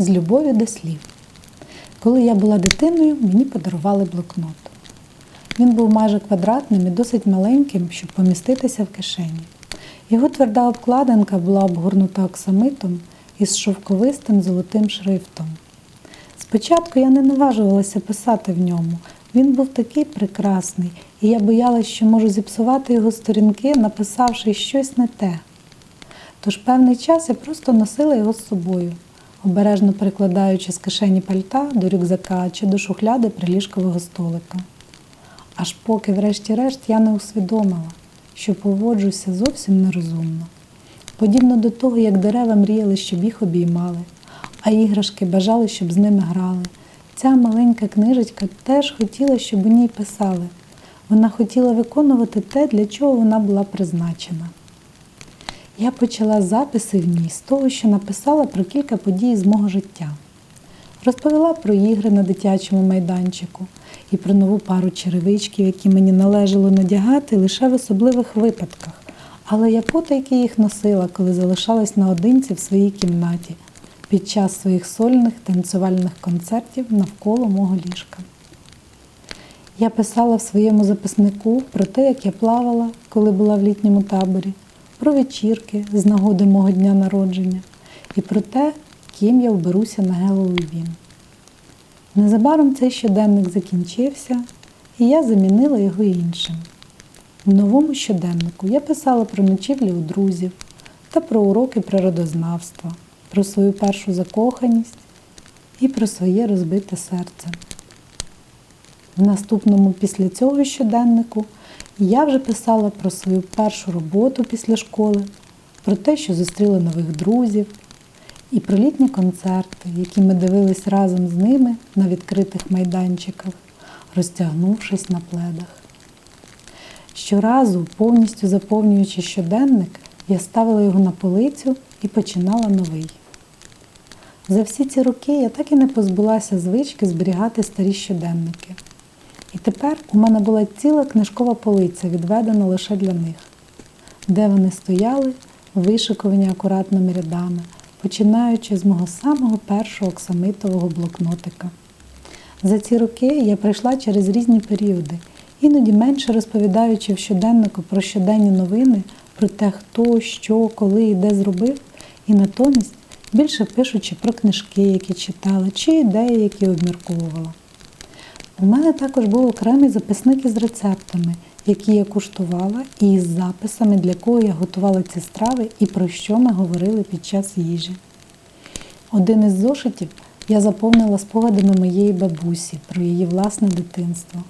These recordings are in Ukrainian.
з любов'ю до слів. Коли я була дитиною, мені подарували блокнот. Він був майже квадратним і досить маленьким, щоб поміститися в кишені. Його тверда обкладинка була обгорнута оксамитом із шовковистим золотим шрифтом. Спочатку я не наважувалася писати в ньому. Він був такий прекрасний, і я боялась, що можу зіпсувати його сторінки, написавши щось не те. Тож певний час я просто носила його з собою, обережно перекладаючи з кишені пальта до рюкзака чи до шухляди приліжкового столика. Аж поки, врешті-решт, я не усвідомила, що поводжуся зовсім нерозумно. Подібно до того, як дерева мріяли, щоб їх обіймали, а іграшки бажали, щоб з ними грали. Ця маленька книжечка теж хотіла, щоб у ній писали. Вона хотіла виконувати те, для чого вона була призначена. Я почала записи в ній з того, що написала про кілька подій з мого життя. Розповіла про ігри на дитячому майданчику і про нову пару черевичків, які мені належало надягати лише в особливих випадках. Але я потайки їх носила, коли залишалась наодинці в своїй кімнаті під час своїх сольних танцювальних концертів навколо мого ліжка. Я писала в своєму записнику про те, як я плавала, коли була в літньому таборі, про вечірки з нагоди мого дня народження і про те, ким я вберуся на Геловін. Незабаром цей щоденник закінчився, і я замінила його іншим. В новому щоденнику я писала про ночівлі у друзів та про уроки природознавства, про свою першу закоханість і про своє розбите серце. В наступному після цього щоденнику я вже писала про свою першу роботу після школи, про те, що зустріла нових друзів, і про літні концерти, які ми дивились разом з ними на відкритих майданчиках, розтягнувшись на пледах. Щоразу, повністю заповнюючи щоденник, я ставила його на полицю і починала новий. За всі ці роки я так і не позбулася звички зберігати старі щоденники. І тепер у мене була ціла книжкова полиця, відведена лише для них, де вони стояли, вишиковані акуратними рядами, починаючи з мого самого першого оксамитового блокнотика. За ці роки я пройшла через різні періоди, іноді менше розповідаючи в щоденнику про щоденні новини, про те, хто, що, коли і де зробив, і натомість більше пишучи про книжки, які читала, чи ідеї, які обмірковувала. У мене також був окремий записник із рецептами, які я куштувала, і із записами, для кого я готувала ці страви і про що ми говорили під час їжі. Один із зошитів я заповнила спогадами моєї бабусі про її власне дитинство.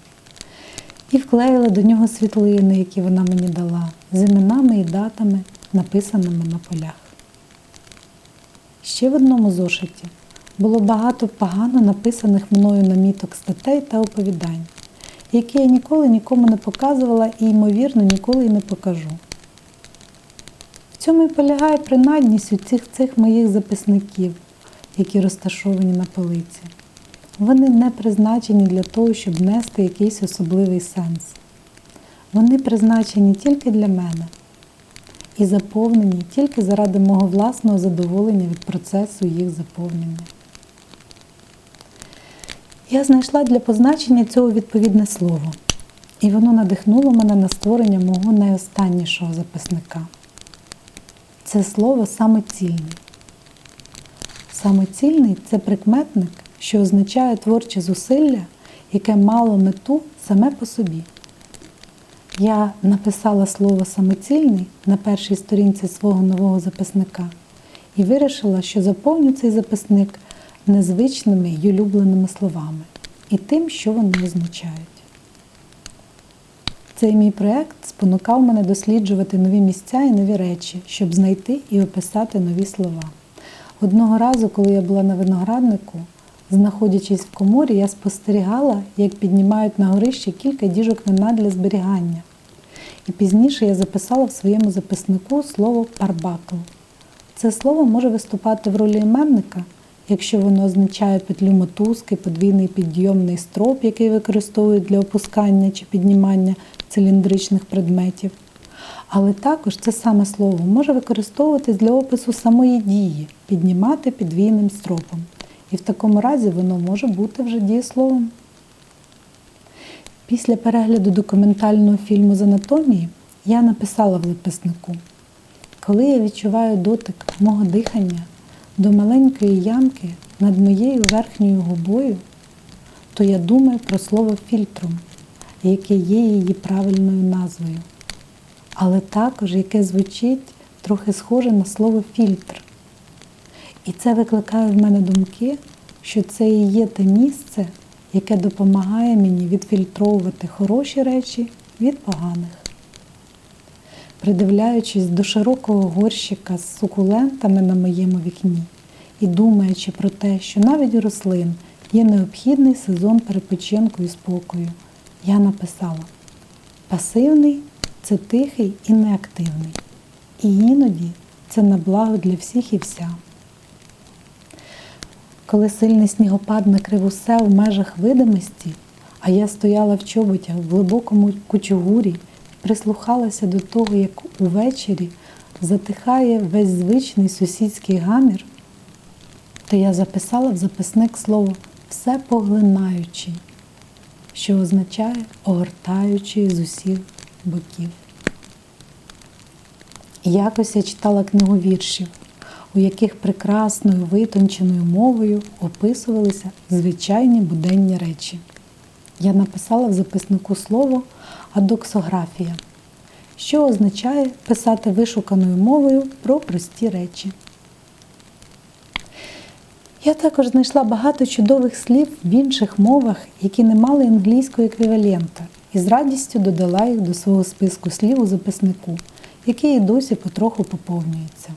І вклеїла до нього світлини, які вона мені дала, з іменами і датами, написаними на полях. Ще в одному зошиті було багато погано написаних мною наміток статей та оповідань, які я ніколи нікому не показувала і, ймовірно, ніколи й не покажу. В цьому і полягає принадність усіх цих моїх записників, які розташовані на полиці. Вони не призначені для того, щоб нести якийсь особливий сенс. Вони призначені тільки для мене і заповнені тільки заради мого власного задоволення від процесу їх заповнення. Я знайшла для позначення цього відповідне слово, і воно надихнуло мене на створення мого найостаннішого записника. Це слово самоцільний. Самоцільний це прикметник, що означає творче зусилля, яке мало мету саме по собі. Я написала слово самоцільний на першій сторінці свого нового записника і вирішила, що заповню цей записник незвичними й улюбленими словами і тим, що вони означають. Цей мій проєкт спонукав мене досліджувати нові місця і нові речі, щоб знайти і описати нові слова. Одного разу, коли я була на винограднику, знаходячись в коморі, я спостерігала, як піднімають на горище кілька діжок вина для зберігання. І пізніше я записала в своєму записнику слово парбакл. Це слово може виступати в ролі іменника, якщо воно означає петлю мотузки, подвійний підйомний строп, який використовують для опускання чи піднімання циліндричних предметів. Але також це саме слово може використовуватись для опису самої дії піднімати підвійним стропом. і в такому разі воно може бути вже дієсловом. Після перегляду документального фільму з анатомії я написала в записнику, коли я відчуваю дотик мого дихання до маленької ямки над моєю верхньою губою, то я думаю про слово фільтрум, яке є її правильною назвою, але також яке звучить трохи схоже на слово фільтр. І це викликає в мене думки, що це і є те місце, яке допомагає мені відфільтровувати хороші речі від поганих. Придивляючись до широкого горщика з сукулентами на моєму вікні і думаючи про те, що навіть у рослин є необхідний сезон перепочинку і спокою, я написала: пасивний це тихий і неактивний. І іноді це на благо для всіх і вся. Коли сильний снігопад накрив усе в межах видимості, а я стояла в чоботях в глибокому кучугурі, прислухалася до того, як увечері затихає весь звичний сусідський гамір, то я записала в записник слово все поглинаючий, що означає огортаючий з усіх боків. Якось я читала книгу віршів, у яких прекрасною витонченою мовою описувалися звичайні буденні речі. Я написала в записнику слово адоксографія, що означає писати вишуканою мовою про прості речі. Я також знайшла багато чудових слів в інших мовах, які не мали англійського еквівалента, і з радістю додала їх до свого списку слів у записнику, який і досі потроху поповнюється.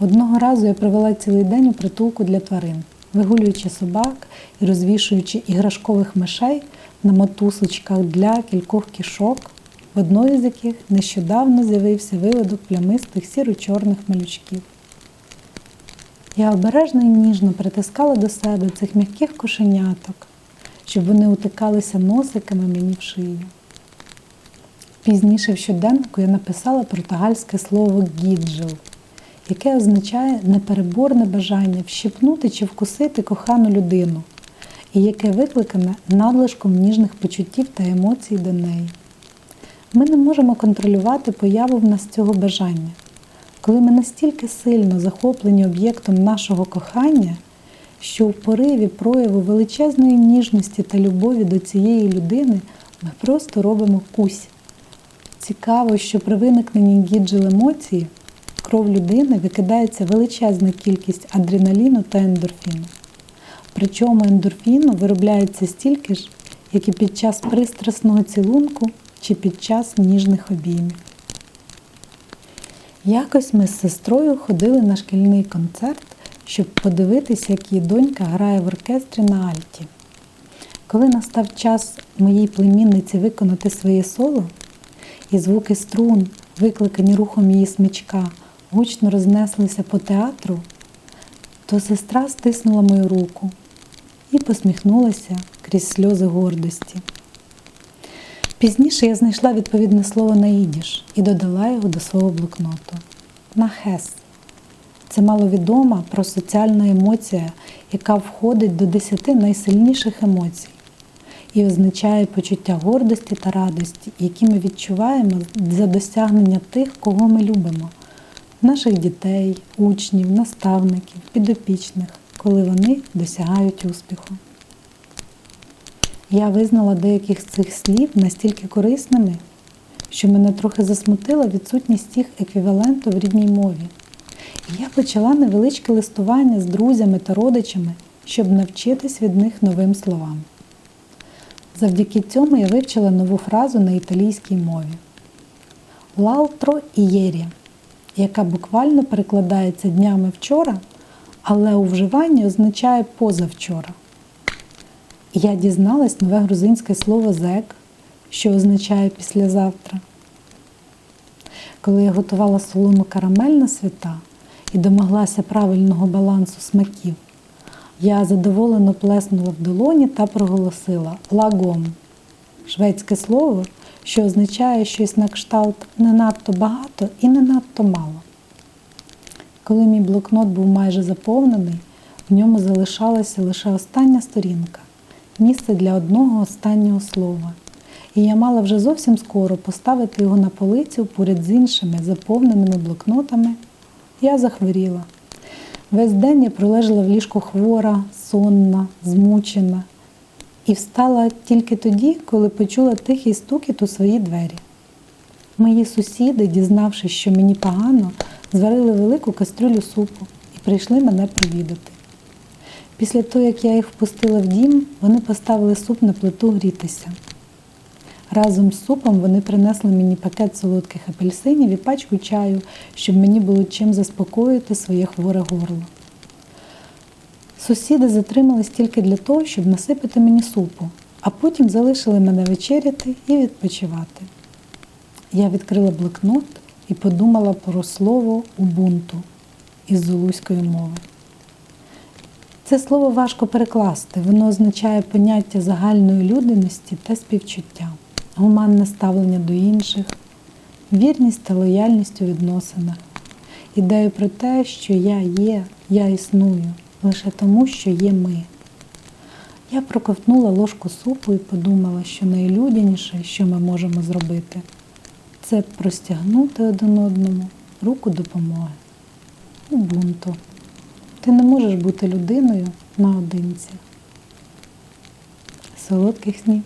Одного разу я провела цілий день у притулку для тварин, вигулюючи собак і розвішуючи іграшкових мишей на мотузочках для кількох кішок, в одної з яких нещодавно з'явився виводок плямистих сіро-чорних малючків. Я обережно і ніжно притискала до себе цих м'яких кошеняток, щоб вони утикалися носиками мені в шию. Пізніше в щоденнику я написала португальське слово гіджел, яке означає непереборне бажання вщипнути чи вкусити кохану людину, і яке викликане надлишком ніжних почуттів та емоцій до неї. Ми не можемо контролювати появу в нас цього бажання. Коли ми настільки сильно захоплені об'єктом нашого кохання, що в пориві прояву величезної ніжності та любові до цієї людини ми просто робимо кусь. Цікаво, що при виникненні гіджел емоції кров людини викидається величезна кількість адреналіну та ендорфіну. Причому ендорфіну виробляється стільки ж, як і під час пристрасного цілунку чи під час ніжних обіймів. Якось ми з сестрою ходили на шкільний концерт, щоб подивитися, як її донька грає в оркестрі на Альті. Коли настав час моїй племінниці виконати своє соло, і звуки струн, викликані рухом її смичка, гучно рознеслися по театру, то сестра стиснула мою руку і посміхнулася крізь сльози гордості. Пізніше я знайшла відповідне слово на ідіш і додала його до свого блокноту. Нахес. Це маловідома просоціальна емоція, яка входить до десяти найсильніших емоцій і означає почуття гордості та радості, які ми відчуваємо за досягнення тих, кого ми любимо наших дітей, учнів, наставників, підопічних, коли вони досягають успіху. Я визнала деяких з цих слів настільки корисними, що мене трохи засмутила відсутність їх еквіваленту в рідній мові. І я почала невеличке листування з друзями та родичами, щоб навчитись від них новим словам. Завдяки цьому я вивчила нову фразу на італійській мові Лалтро ієрі, яка буквально перекладається днями вчора, але у вживанні означає позавчора. Я дізналась нове грузинське слово зек, що означає післязавтра. Коли я готувала солону карамель на свята і домоглася правильного балансу смаків, я задоволено плеснула в долоні та проголосила лагом шведське слово, що означає щось на кшталт не надто багато і не надто мало. Коли мій блокнот був майже заповнений, В ньому залишалася лише остання сторінка, місце для одного останнього слова. І я мала вже зовсім скоро поставити його на полицю поряд з іншими заповненими блокнотами. Я захворіла. Весь день я пролежала в ліжку хвора, сонна, змучена, і встала тільки тоді, коли почула тихий стукіт у свої двері. Мої сусіди, дізнавшись, що мені погано, зварили велику кастрюлю супу і прийшли мене провідати. Після того, як я їх впустила в дім, вони поставили суп на плиту грітися. Разом з супом вони принесли мені пакет солодких апельсинів і пачку чаю, щоб мені було чим заспокоїти своє хворе горло. Сусіди затримались тільки для того, щоб насипати мені супу, а потім залишили мене вечеряти і відпочивати. Я відкрила блокнот і подумала про слово убунту із зулузької мови. Це слово важко перекласти. Воно означає поняття загальної людяності та співчуття, гуманне ставлення до інших, вірність та лояльність у відносинах, ідею про те, що я є, я існую лише тому, що є ми. Я проковтнула ложку супу і подумала, що найлюдяніше, що ми можемо зробити, це простягнути один одному руку допомоги. Убунту. Ти не можеш бути людиною наодинці. Солодких снів.